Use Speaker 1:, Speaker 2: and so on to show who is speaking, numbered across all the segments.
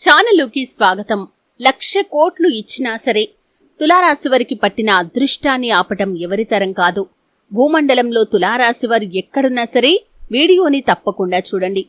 Speaker 1: ఛానలుకి స్వాగతం. లక్ష కోట్లు ఇచ్చినా సరే తులారాశివారికి పట్టిన అదృష్టాన్ని ఆపటం ఎవరితరం కాదు. భూమండలంలో తులారాశివారు ఎక్కడున్నా సరే వీడియోని తప్పకుండా చూడండి.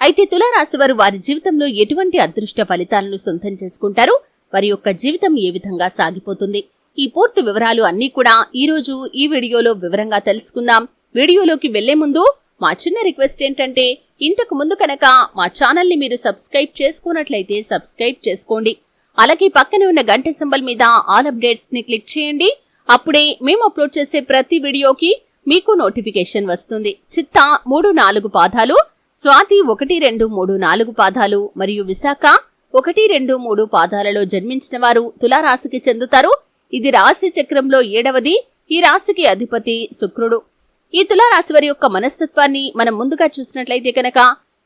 Speaker 1: అయితే తులారాశివారు వారి జీవితంలో ఎటువంటి అదృష్ట ఫలితాలను సొంతం చేసుకుంటారు వారి యొక్క జీవితం ఏ విధంగా సాగిపోతుంది? ఈ పూర్తి వివరాలు అన్నీ కూడా ఈ రోజు ఈ వీడియోలో వివరంగా తెలుసుకుందాం. వీడియోలోకి వెళ్ళే ముందు మా చిన్న రిక్వెస్ట్ ఏంటంటే ఇంతకు ముందు కనుక మా ఛానల్ని మీరు సబ్స్క్రైబ్ చేసుకున్నట్లయితే సబ్స్క్రైబ్ చేసుకోండి. అలాగే పక్కనే ఉన్న గంట సింబల్ మీద ఆల్ అప్డేట్స్ని క్లిక్ చేయండి. అప్పుడే మేము అప్లోడ్ చేసే ప్రతి వీడియోకి మీకు నోటిఫికేషన్ వస్తుంది. చిత్త మూడు నాలుగు పాదాలు స్వాతి ఒకటి రెండు మూడు నాలుగు పాదాలు మరియు విశాఖ ఒకటి రెండు మూడు పాదాలలో జన్మించిన వారు తులారాశికి చెందుతారు. ఇది రాశి చక్రంలో ఏడవది. ఈ రాశికి అధిపతి శుక్రుడు. ఈ తులారాశి వారి యొక్క మనస్తత్వాన్ని మనం ముందుగా చూసినట్లయితే కనుక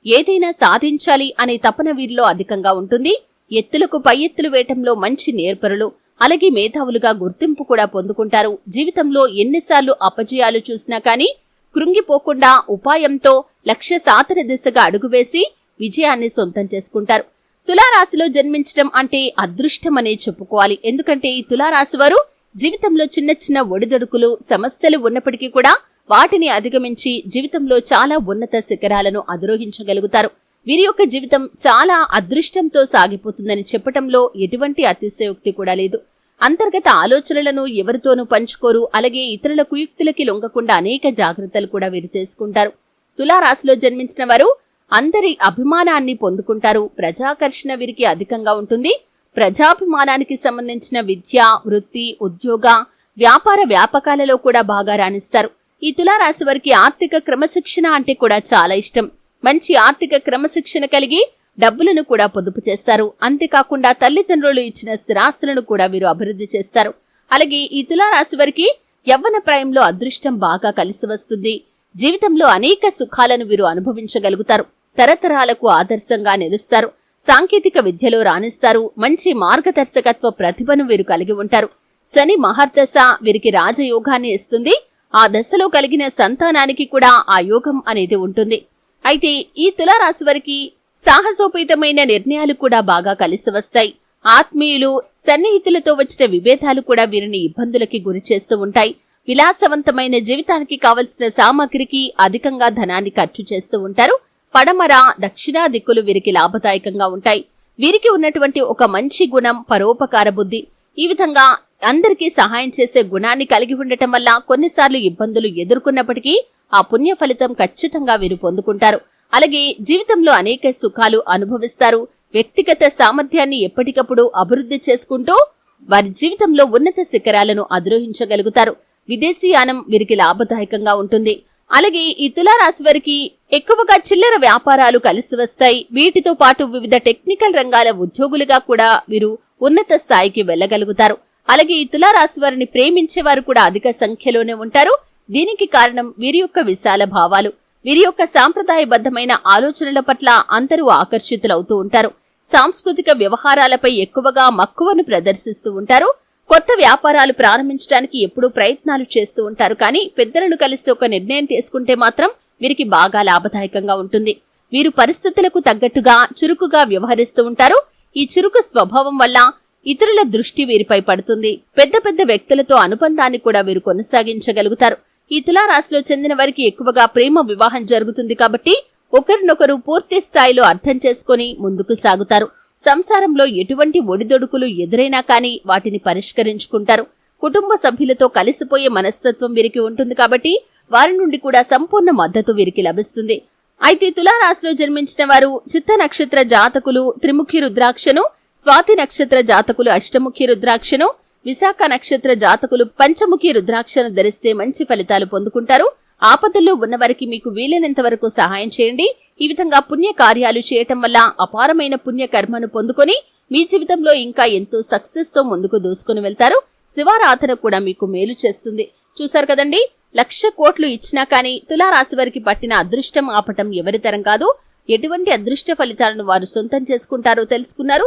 Speaker 1: ఏదైనా సాధించాలి అనే తపన వీరిలో అధికంగా ఉంటుంది. ఎత్తులకు పై ఎత్తులు వేయటంలో మంచి నేర్పరులు అలాగే మేధావులుగా గుర్తింపు కూడా పొందుకుంటారు. జీవితంలో ఎన్నిసార్లు అపజయాలు చూసినా కానీ కృంగిపోకుండా ఉపాయంతో లక్ష్య సాధన దిశగా అడుగువేసి విజయాన్ని సొంతం చేసుకుంటారు. తులారాశిలో జన్మించడం అంటే అదృష్టమనే చెప్పుకోవాలి. ఎందుకంటే ఈ తులారాశి వారు జీవితంలో చిన్న చిన్న ఒడిదొడుకులు సమస్యలు ఉన్నప్పటికీ కూడా వాటిని అధిగమించి జీవితంలో చాలా ఉన్నత శిఖరాలను అధిరోహించగలుగుతారు. వీరి యొక్క జీవితం చాలా అదృష్టంతో సాగిపోతుందని చెప్పటంలో ఎటువంటి అతిశయోక్తి కూడా లేదు. అంతర్గత ఆలోచనలను ఎవరితోనూ పంచుకోరు. అలాగే ఇతరుల కుయుక్తులకి లొంగకుండా అనేక జాగ్రత్తలు కూడా వీరు తీసుకుంటారు. తులారాశిలో జన్మించిన వారు అందరి అభిమానాన్ని పొందుకుంటారు. ప్రజాకర్షణ వీరికి అధికంగా ఉంటుంది. ప్రజాభిమానానికి సంబంధించిన విద్య వృత్తి ఉద్యోగ వ్యాపార వ్యాపకాలలో కూడా బాగా రాణిస్తారు. ఈ తులారాశి వారికి ఆర్థిక క్రమశిక్షణ అంటే కూడా చాలా ఇష్టం. మంచి ఆర్థిక క్రమశిక్షణ కలిగి డబ్బులను కూడా పొదుపు చేస్తారు. అంతేకాకుండా తల్లిదండ్రులు ఇచ్చిన స్థిరాస్తులను కూడా వీరు అభివృద్ధి చేస్తారు. అలాగే ఈ తులారాశి వారికి యవ్వన ప్రాయంలో అదృష్టం బాగా కలిసి వస్తుంది. జీవితంలో అనేక సుఖాలను వీరు అనుభవించగలుగుతారు. తరతరాలకు ఆదర్శంగా నిలుస్తారు. సాంకేతిక విద్యలో రాణిస్తారు. మంచి మార్గదర్శకత్వ ప్రతిభను వీరు కలిగి ఉంటారు. శని మహర్దశ వీరికి రాజయోగాన్ని ఇస్తుంది. ఆ దశలో కలిగిన సంతానానికి కూడా ఆ యోగం అనేది ఉంటుంది. అయితే ఈ తులారాశి వారికి సాహసోపేతమైన నిర్ణయాలు కూడా బాగా కలిసి వస్తాయి. ఆత్మీయులు సన్నిహితులతో వచ్చిన విభేదాలు కూడా వీరిని ఇబ్బందులకి గురి చేస్తూ ఉంటాయి. విలాసవంతమైన జీవితానికి కావలసిన సామాగ్రికి అధికంగా ధనాన్ని ఖర్చు చేస్తూ ఉంటారు. పడమర దక్షిణా దిక్కులు వీరికి లాభదాయకంగా ఉంటాయి. వీరికి ఉన్నటువంటి ఒక మంచి గుణం పరోపకార బుద్ధి. ఈ విధంగా అందరికీ సహాయం చేసే గుణాన్ని కలిగి ఉండటం వల్ల కొన్నిసార్లు ఇబ్బందులు ఎదుర్కొన్నప్పటికీ ఆ పుణ్య ఫలితం ఖచ్చితంగా వీరు పొందుకుంటారు. అలాగే జీవితంలో అనేక సుఖాలు అనుభవిస్తారు. వ్యక్తిగత సామర్థ్యాన్ని ఎప్పటికప్పుడు అభివృద్ధి చేసుకుంటూ వారి జీవితంలో ఉన్నత శిఖరాలను అధిరోహించగలుగుతారు. విదేశీయానం వీరికి లాభదాయకంగా ఉంటుంది. అలాగే ఈ తులారాశి వారికి ఎక్కువగా చిల్లర వ్యాపారాలు కలిసి వస్తాయి. వీటితో పాటు వివిధ టెక్నికల్ రంగాల ఉద్యోగులుగా కూడా వీరు ఉన్నత స్థాయికి వెళ్ళగలుగుతారు అలాగే ఈ తులారాశి వారిని ప్రేమించే వారు కూడా అధిక సంఖ్యలోనే ఉంటారు. దీనికి కారణం వీరి యొక్క విశాల భావాలు. వీరి యొక్క సాంప్రదాయబద్ధమైన ఆలోచనల పట్ల అందరూ ఆకర్షితులవుతూ ఉంటారు. సాంస్కృతిక వ్యవహారాలపై ఎక్కువగా మక్కువను ప్రదర్శిస్తూ ఉంటారు. కొత్త వ్యాపారాలు ప్రారంభించడానికి ఎప్పుడూ ప్రయత్నాలు చేస్తూ ఉంటారు. కానీ పెద్దలను కలిసి ఒక నిర్ణయం తీసుకుంటే మాత్రం వీరికి బాగా లాభదాయకంగా ఉంటుంది. వీరు పరిస్థితులకు తగ్గట్టుగా చురుకుగా వ్యవహరిస్తూ ఉంటారు. ఈ చురుకు స్వభావం వల్ల ఇతరుల దృష్టి వీరిపై పడుతుంది. పెద్ద పెద్ద వ్యక్తులతో అనుబంధాన్ని కూడా వీరు కొనసాగించగలుగుతారు. ఈ తులారాశిలో చెందిన వారికి ఎక్కువగా ప్రేమ వివాహం జరుగుతుంది కాబట్టి ఒకరినొకరు పూర్తి స్థాయిలో అర్థం చేసుకుని ముందుకు సాగుతారు. సంసారంలో ఎటువంటి ఒడిదొడుకులు ఎదురైనా కానీ వాటిని పరిష్కరించుకుంటారు. కుటుంబ సభ్యులతో కలిసిపోయే మనస్తత్వం వీరికి ఉంటుంది కాబట్టి వారి నుండి కూడా సంపూర్ణ మద్దతు వీరికి లభిస్తుంది. అయితే తులారాశిలో జన్మించిన వారు చిత్త నక్షత్ర జాతకులు త్రిముఖి రుద్రాక్షను స్వాతి నక్షత్ర జాతకులు అష్టముఖి రుద్రాక్షను విశాఖ నక్షత్ర జాతకులు పంచముఖి రుద్రాక్షను ధరిస్తే మంచి ఫలితాలు పొందుకుంటారు. ఆపదల్లో ఉన్నవారికి మీకు వీలైనంత వరకు సహాయం చేయండి. ఈ విధంగా పుణ్య కార్యాలు చేయటం వల్ల అపారమైన పుణ్య కర్మను పొందుకొని మీ జీవితంలో ఇంకా ఎంతో సక్సెస్తో ముందుకు దూసుకుని వెళ్తారు. శివారాధన కూడా మీకు మేలు చేస్తుంది. చూశారు కదండి? లక్ష కోట్లు ఇచ్చినా కానీ తులారాశి వారికి పట్టిన అదృష్టం ఆపటం ఎవరితరం కాదు. ఎటువంటి అదృష్ట ఫలితాలను వారు సొంతం చేసుకుంటారో తెలుసుకున్నారు.